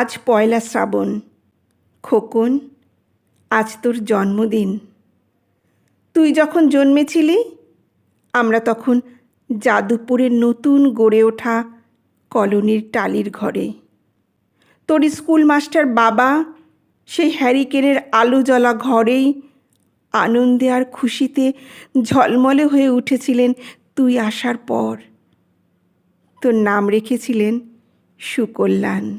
আজ পয়লা শ্রাবণ। খোকন, আজ তোর জন্মদিন। তুই যখন জন্মেছিলি, আমরা তখন যাদবপুরের নতুন গড়ে ওঠা কলোনির টালির ঘরে। তোর স্কুল মাস্টার বাবা সেই হ্যারিকেনের আলো জ্বলা ঘরেই আনন্দে আর খুশিতে ঝলমলে হয়ে উঠেছিলেন তুই আসার পর। তোর নাম রেখেছিলেন সুকল্যাণ।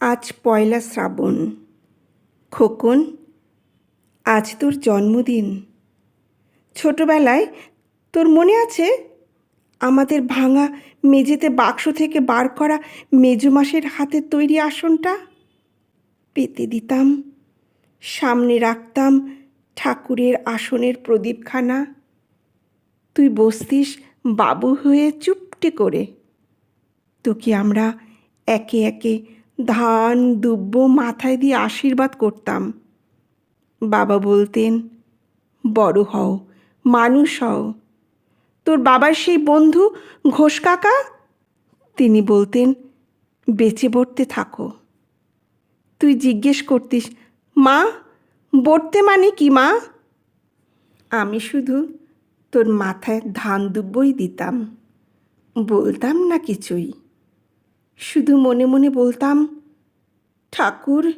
আজ পয়লা শ্রাবণ। খোকন, আজ তোর জন্মদিন। ছোটবেলায় তোর মনে আছে আমাদের ভাঙা মেঝেতে বাক্স থেকে বার করা মেজমাসের হাতে তৈরি আসনটা? পেতে দিতাম, সামনে রাখতাম ঠাকুরের আসনের প্রদীপখানা। তুই বসতিস বাবু হয়ে চুপটি করে। তোকে আমরা একে একে ধান, দুব্ব মাথায় দিয়ে আশীর্বাদ করতাম। বাবা বলতেন, বড় হও, মানুষ হও। তোর বাবার সেই বন্ধু ঘোষ কাকা? তিনি বলতেন, বেঁচে বর্তে থাকো। তুই জিজ্ঞেস করতিস, মা বর্তে মানে কি মা? আমি শুধু তোর মাথায় ধান, দুব্বই দিতাম। বলতাম না কিছুই। শুধু মনে মনে বলতাম, ঠাকুর,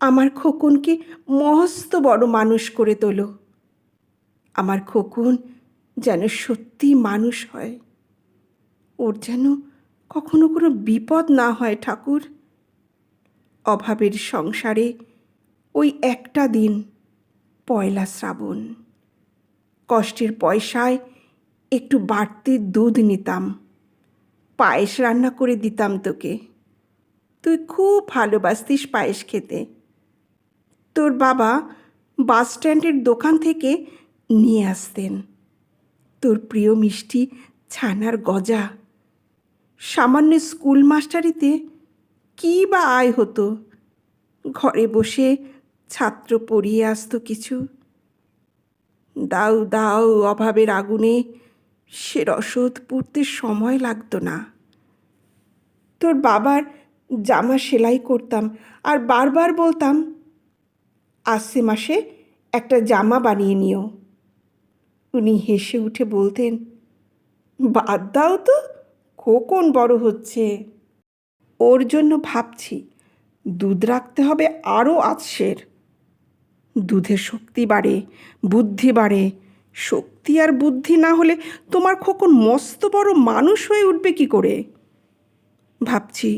আমার খোকনকে মস্ত বড় মানুষ করে তোলো। আমার খোকন যেন সত্যি মানুষ হয়। ওর যেন কখনো কোনো বিপদ না হয়, ঠাকুর। অভাবের সংসারে ওই একটা দিন, পয়লা শ্রাবণ। কষ্টের পয়সায় একটু বাড়তি দুধ নিতাম। পায়েস রান্না করে দিতাম তোকে। তুই খুব ভালোবাসতিস পায়েস খেতে। তোর বাবা বাস স্ট্যান্ডের দোকান থেকে নিয়ে আসতেন। তোর প্রিয় মিষ্টি ছানার গজা। সামান্য স্কুল মাস্টারিতে কী বা আয় হতো? ঘরে বসে ছাত্র পড়িয়ে আসতো কিছু। দাও দাও অভাবের আগুনে সে রসদ পুড়তে সময় লাগতো না। তোর বাবার জামা সেলাই করতাম আর বারবার বলতাম আসছে মাসে একটা জামা বানিয়ে নিও। উনি হেসে উঠে বলতেন, বাদ দাও তো, খোকন বড় হচ্ছে। ওর জন্য ভাবছি, দুধ রাখতে হবে আরও আতসের। দুধে শক্তি বাড়ে, বুদ্ধি বাড়ে শক্তি আর বুদ্ধি না হলে তোমার খোকন মস্ত বড় মানুষ হয়ে উঠবে কি করে? ভাবছি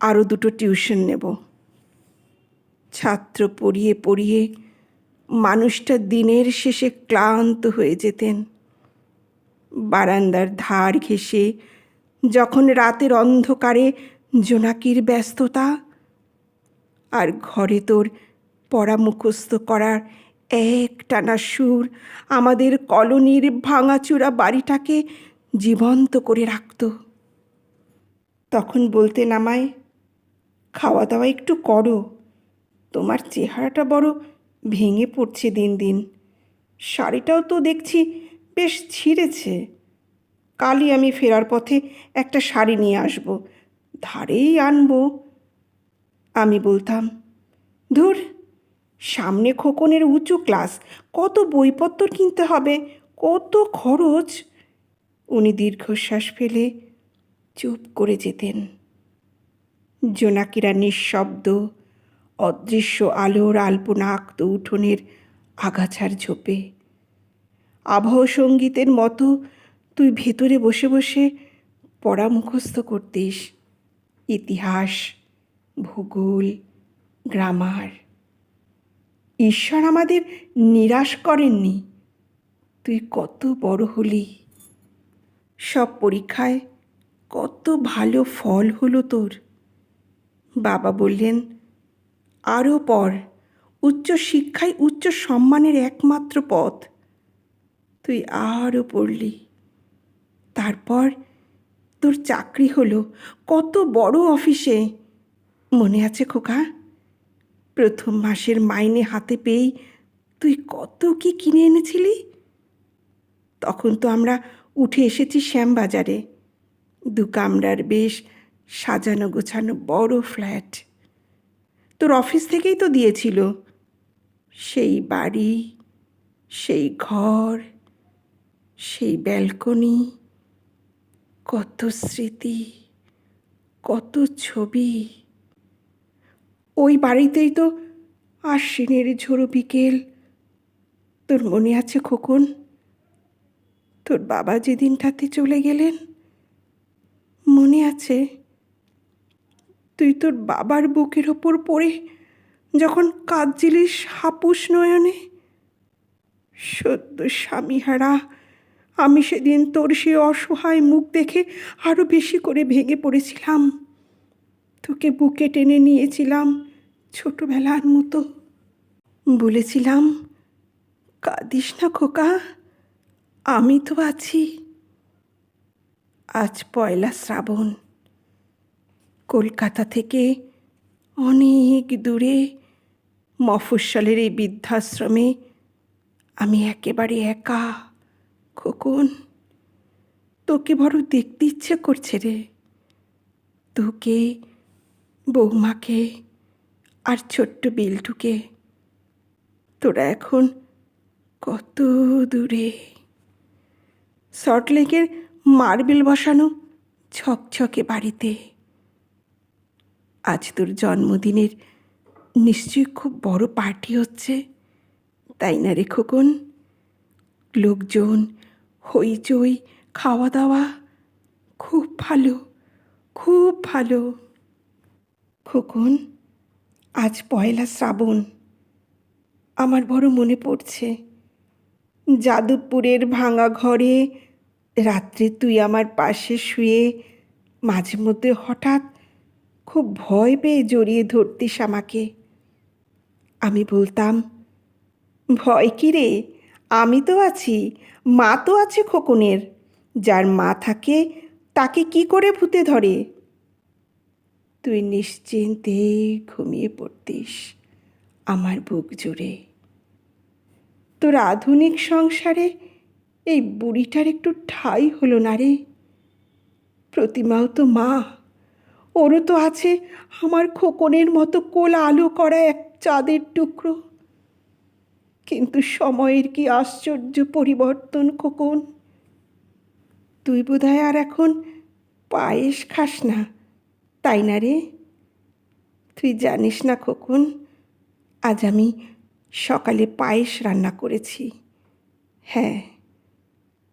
আরও দুটো টিউশন নেব। ছাত্র পড়িয়ে পড়িয়ে মানুষটা দিনের শেষে ক্লান্ত হয়ে যেতেন। বারান্দার ধার ঘেঁষে যখন রাতের অন্ধকারে জোনাকির ব্যস্ততা, আর ঘরে তোর পড়া মুখস্থ করার এক টানা সুর আমাদের কলোনির ভাঙাচুরা বাড়িটাকে জীবন্ত করে রাখত। তখন বলতে নামায় খাওয়া দাওয়া একটু করো। তোমার চেহারাটা বড় ভেঙে পড়ছে দিন দিন। শাড়িটাও তো দেখছি বেশ ছিঁড়েছে। কালই আমি ফেরার পথে একটা শাড়ি নিয়ে আসব, ধারেই আনব। আমি বলতাম, ধুর সামনে খোকনের উঁচু ক্লাস, কত বইপত্র কিনতে হবে, কত খরচ। উনি দীর্ঘশ্বাস ফেলে চুপ করে যেতেন। জোনাকিরা নিঃশব্দ, অদৃশ্য আলোর আলপনা আঁকত উঠোনের আগাছার ঝোপে। আবহ সঙ্গীতের মতো, তুই ভেতরে বসে বসে পড়া মুখস্থ করতিস। ইতিহাস, ভূগোল, গ্রামার। ঈশ্বর আমাদের নিরাশ করেননি। তুই কত বড় হলি। সব পরীক্ষায় কত ভালো ফল হলো তোর। বাবা বললেন, আরও পর, উচ্চ শিক্ষাই উচ্চ সম্মানের একমাত্র পথ। তুই আরও পড়লি। তারপর তোর চাকরি হলো কত বড় অফিসে। মনে আছে খোকা? প্রথম মাসের মাইনে হাতে পেয়েই তুই কত কি কিনে এনেছিলি? তখন তো আমরা উঠে এসেছি শ্যামবাজারে। দু কামরার বেশ সাজানো গোছানো বড় ফ্ল্যাট। তোর অফিস থেকেই তো দিয়েছিল। সেই বাড়ি, সেই ঘর, সেই ব্যালকনি, কত স্মৃতি, কত ছবি। ওই বাড়িতেই তো আশ্বিনের ঝোড়ো বিকেল। তোর মনে আছে খোকন? তোর বাবা যেদিনটাতে চলে গেলেন, মনে আছে তুই তোর বাবার বুকের ওপর পড়ে যখন কাঁদছিলিস হাপুস নয়নে? সদ্য স্বামীহারা, আমি সেদিন তোর সে অসহায় মুখ দেখে আরও বেশি করে ভেঙে পড়েছিলাম। তোকে বুকে টেনে নিয়েছিলাম ছোটবেলার মতো। বলেছিলাম, কাঁদিস না খোকা, আমি তো আছি। আজ পয়লা শ্রাবণ। কলকাতা থেকে অনেক দূরে মফস্বলের এই বৃদ্ধাশ্রমে আমি একেবারে একা, খোকন। তোকে বড় দেখতে ইচ্ছে করছে রে। তোকে বৌমাকে আর ছোট্ট বিল্টুকে। তোরা এখন কত দূরে? সল্টলেকের মার্বেল বসানো ছকছকে বাড়িতে। আজ তোর জন্মদিনের নিশ্চয়ই খুব বড় পার্টি হচ্ছে, তাই না রে খোকন? লোকজন, হইচই, খাওয়া দাওয়া, খুব ভালো খুব ভালো। খোকন, আজ পয়লা শ্রাবণ। আমার বড় মনে পড়ছে, যাদবপুরের ভাঙা ঘরে রাত্রে তুই আমার পাশে শুয়ে মাঝে মধ্যে হঠাৎ খুব ভয় পেয়ে জড়িয়ে ধরতিস আমাকে। আমি বলতাম, ভয় কি রে? আমি তো আছি, মা তো আছে খোকনের, যার মা থাকে তাকে কি করে ভূতে ধরে? তুই নিশ্চিন্তে ঘুমিয়ে পড়তিস আমার বুক জুড়ে। তোর আধুনিক সংসারে এই বুড়িটার একটু ঠাই হলো না রে। প্রতিমাও তো মা, ওরও তো আছে আমার খোকনের মতো কোল আলো করা এক চাঁদের টুকরো। কিন্তু সময়ের কি আশ্চর্য পরিবর্তন খোকন? তুই বোধহয় আর এখন পায়েস খাস না। তাই না রে? তুই জানিস না খোকন, আজ আমি সকালে পায়েস রান্না করেছি। হ্যাঁ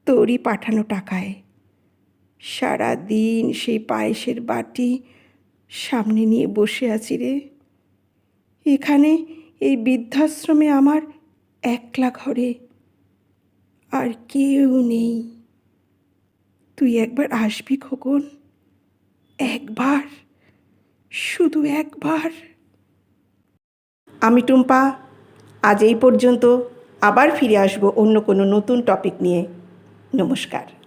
তোরই পাঠানো টাকায়। সারা দিন সেই পায়েসের বাটি সামনে নিয়ে বসে আছি রে। এখানে এই বৃদ্ধাশ্রমে আমার একলা ঘরে আর কেউ নেই। তুই একবার আসবি খোকন। একবার, শুধু একবার। আমি টুম্পা, আজ এই পর্যন্ত আবার ফিরে আসব অন্য কোনো নতুন টপিক নিয়ে। নমস্কার।